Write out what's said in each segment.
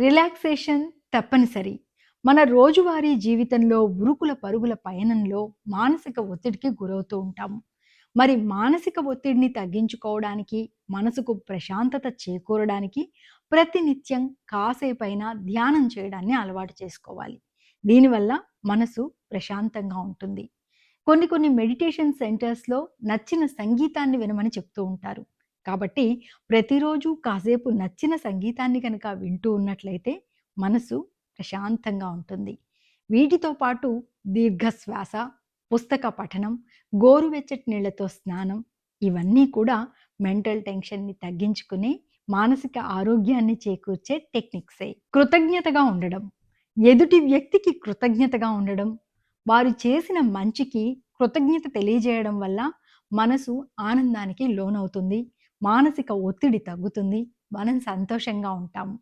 Relaxation తప్పనిసరి. మన రోజువారీ జీవితంలో ఉరుకుల పరుగుల పయనంలో మానసిక ఒత్తిడికి గురవుతూ ఉంటాము. మరి మానసిక ఒత్తిడిని తగ్గించుకోవడానికి మనసుకు ప్రశాంతత చేకూరడానికి ప్రతినిత్యం కాసేపైనా ధ్యానం చేయడాన్ని అలవాటు చేసుకోవాలి. దీనివల్ల మనసు ప్రశాంతంగా ఉంటుంది. కొన్ని కొన్ని మెడిటేషన్ సెంటర్స్లో నచ్చిన సంగీతాన్ని వినమని చెప్తూ ఉంటారు. కాబట్టి ప్రతిరోజు కాసేపు నచ్చిన సంగీతాన్ని కనుక వింటూ ఉన్నట్లయితే మనసు ప్రశాంతంగా ఉంటుంది. వీటితో పాటు దీర్ఘ శ్వాస పుస్తక పఠనం గోరువెచ్చటి నీళ్ళతో స్నానం ఇవన్నీ కూడా మెంటల్ టెన్షన్ని తగ్గించుకుని మానసిక ఆరోగ్యాన్ని చేకూర్చే టెక్నిక్సే. కృతజ్ఞతగా ఉండడం ఎదుటి వ్యక్తికి కృతజ్ఞతగా ఉండడం వారు చేసిన మంచికి కృతజ్ఞత తెలియజేయడం వల్ల మనసు ఆనందానికి లోనవుతుంది. మానసిక ఒత్తిడి తగ్గుతుంది మనం సంతోషంగా ఉంటాము.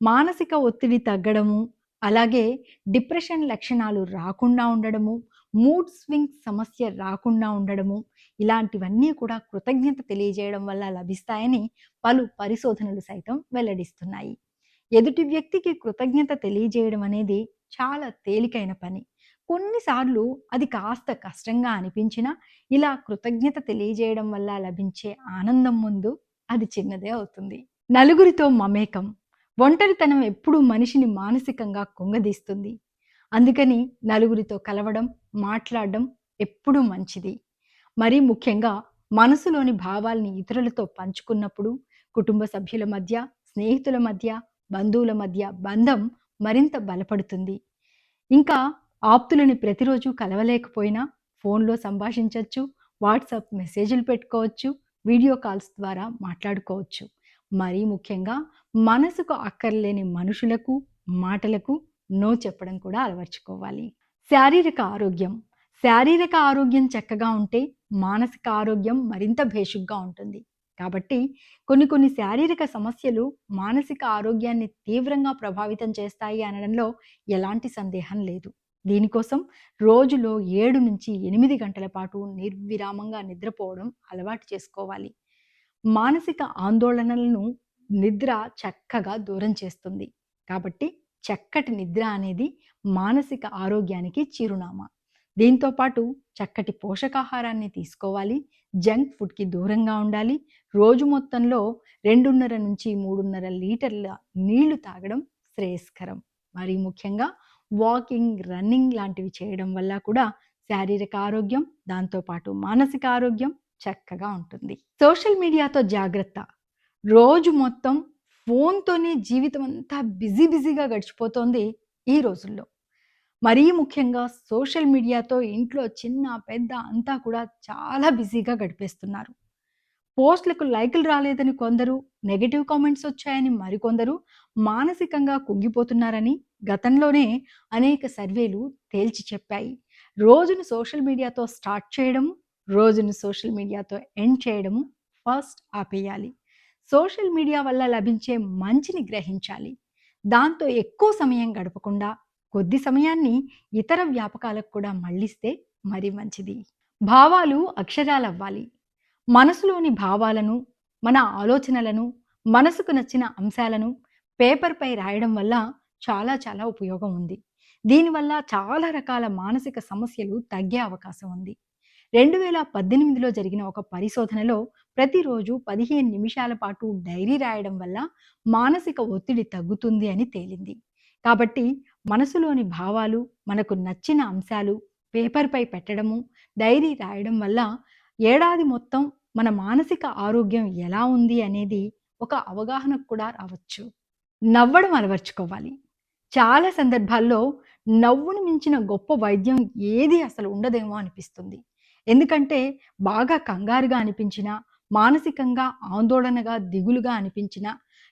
మానసిక ఒత్తిడి తగ్గడము అలాగే డిప్రెషన్ లక్షణాలు రాకుండా ఉండడము మూడ్ స్వింగ్ సమస్య రాకుండా ఉండడము ఇలాంటివన్నీ కూడా కృతజ్ఞత తెలియజేయడం వల్ల లభిస్తాయని పలు పరిశోధనలు సైతం వెల్లడిస్తున్నాయి. ఎదుటి వ్యక్తికి కృతజ్ఞత తెలియజేయడం అనేది చాలా తేలికైన పని. కొన్నిసార్లు అది కాస్త కష్టంగా అనిపించినా ఇలా కృతజ్ఞత తెలియజేయడం వల్ల లభించే ఆనందం ముందు అది చిన్నదే అవుతుంది. నలుగురితో మమేకం ఒంటరితనం ఎప్పుడూ మనిషిని మానసికంగా కుంగదీస్తుంది. అందుకని నలుగురితో కలవడం మాట్లాడడం ఎప్పుడూ మంచిది. మరీ ముఖ్యంగా మనసులోని భావాల్ని ఇతరులతో పంచుకున్నప్పుడు కుటుంబ సభ్యుల మధ్య స్నేహితుల మధ్య బంధువుల మధ్య బంధం మరింత బలపడుతుంది. ఇంకా ఆప్తులని ప్రతిరోజు కలవలేకపోయినా ఫోన్లో సంభాషించవచ్చు వాట్సాప్ మెసేజ్లు పెట్టుకోవచ్చు వీడియో కాల్స్ ద్వారా మాట్లాడుకోవచ్చు. మరీ ముఖ్యంగా మనసుకు అక్కర్లేని మనుషులకు మాటలకు నో చెప్పడం కూడా అలవర్చుకోవాలి. శారీరక ఆరోగ్యం. శారీరక ఆరోగ్యం చక్కగా ఉంటే మానసిక ఆరోగ్యం మరింత భేషుగ్గా ఉంటుంది. కాబట్టి కొన్ని కొన్ని శారీరక సమస్యలు మానసిక ఆరోగ్యాన్ని తీవ్రంగా ప్రభావితం చేస్తాయి అనడంలో ఎలాంటి సందేహం లేదు. దీనికోసం రోజులో ఏడు నుంచి ఎనిమిది గంటల పాటు నిర్విరామంగా నిద్రపోవడం అలవాటు చేసుకోవాలి. మానసిక ఆందోళనలను నిద్ర చక్కగా దూరం చేస్తుంది. కాబట్టి చక్కటి నిద్ర అనేది మానసిక ఆరోగ్యానికి చిరునామా. దీంతో పాటు చక్కటి పోషకాహారాన్ని తీసుకోవాలి. జంక్ ఫుడ్కి దూరంగా ఉండాలి. రోజు మొత్తంలో రెండున్నర నుంచి మూడున్నర లీటర్ల నీళ్ళు తాగడం శ్రేయస్కరం. మరి ముఖ్యంగా వాకింగ్ రన్నింగ్ లాంటివి చేయడం వల్ల కూడా శారీరక ఆరోగ్యం దాంతోపాటు మానసిక ఆరోగ్యం చక్కగా ఉంటుంది. సోషల్ మీడియాతో జాగ్రత్త. రోజు మొత్తం ఫోన్తోనే జీవితం అంతా బిజీ బిజీగా గడిచిపోతోంది ఈ రోజుల్లో. మరీ ముఖ్యంగా సోషల్ మీడియాతో ఇంట్లో చిన్న పెద్ద అంతా కూడా చాలా బిజీగా గడిపేస్తున్నారు. పోస్టులకు లైకులు రాలేదని కొందరు నెగటివ్ కామెంట్స్ వచ్చాయని మరికొందరు మానసికంగా కుంగిపోతున్నారని గతంలోనే అనేక సర్వేలు తేల్చి చెప్పాయి. రోజును సోషల్ మీడియాతో స్టార్ట్ చేయడం రోజును సోషల్ మీడియాతో ఎండ్ చేయడము ఫస్ట్ ఆపేయాలి. సోషల్ మీడియా వల్ల లభించే మంచిని గ్రహించాలి. దాంతో ఎక్కువ సమయం గడపకుండా కొద్ది సమయాన్ని ఇతర వ్యాపకాలకు కూడా మళ్ళిస్తే మరి మంచిది. భావాలు అక్షరాలవ్వాలి. మనసులోని భావాలను మన ఆలోచనలను మనసుకు నచ్చిన అంశాలను పేపర్పై రాయడం వల్ల చాలా చాలా ఉపయోగం ఉంది. దీనివల్ల చాలా రకాల మానసిక సమస్యలు తగ్గే అవకాశం ఉంది. రెండు వేల పద్దెనిమిదిలో జరిగిన ఒక పరిశోధనలో ప్రతిరోజు పదిహేను నిమిషాల పాటు డైరీ రాయడం వల్ల మానసిక ఒత్తిడి తగ్గుతుంది అని తేలింది. కాబట్టి మనసులోని భావాలు మనకు నచ్చిన అంశాలు పేపర్పై పెట్టడము డైరీ రాయడం వల్ల ఏడాది మొత్తం మన మానసిక ఆరోగ్యం ఎలా ఉంది అనేది ఒక అవగాహనకు కూడా రావచ్చు. నవ్వడం అలవర్చుకోవాలి. చాలా సందర్భాల్లో నవ్వును మించిన గొప్ప వైద్యం ఏది అసలు ఉండదేమో అనిపిస్తుంది. ఎందుకంటే బాగా కంగారుగా అనిపించినా మానసికంగా ఆందోళనగా దిగులుగా అనిపించినా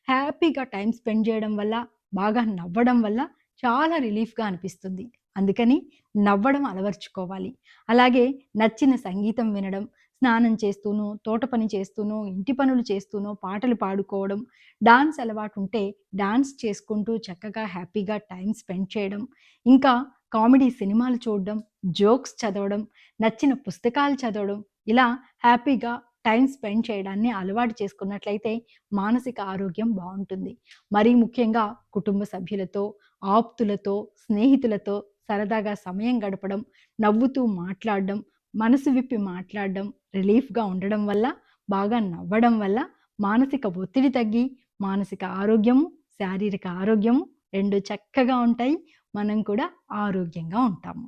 హ్యాపీగా టైం స్పెండ్ చేయడం వల్ల బాగా నవ్వడం వల్ల చాలా రిలీఫ్గా అనిపిస్తుంది. అందుకని నవ్వడం అలవర్చుకోవాలి. అలాగే నచ్చిన సంగీతం వినడం స్నానం చేస్తూను తోట పని చేస్తూను ఇంటి పనులు చేస్తూను పాటలు పాడుకోవడం డాన్స్ అలవాటు ఉంటే డాన్స్ చేసుకుంటూ చక్కగా హ్యాపీగా టైం స్పెండ్ చేయడం ఇంకా కామెడీ సినిమాలు చూడడం జోక్స్ చదవడం నచ్చిన పుస్తకాలు చదవడం ఇలా హ్యాపీగా టైం స్పెండ్ చేయడాన్ని అలవాటు చేసుకున్నట్లయితే మానసిక ఆరోగ్యం బాగుంటుంది. మరీ ముఖ్యంగా కుటుంబ సభ్యులతో ఆప్తులతో స్నేహితులతో సరదాగా సమయం గడపడం నవ్వుతూ మాట్లాడడం మనసు విప్పి మాట్లాడడం రిలీఫ్గా ఉండడం వల్ల బాగా నవ్వడం వల్ల మానసిక ఒత్తిడి తగ్గి మానసిక ఆరోగ్యము శారీరక ఆరోగ్యము రెండు చక్కగా ఉంటాయి. మనం కూడా ఆరోగ్యంగా ఉంటాము.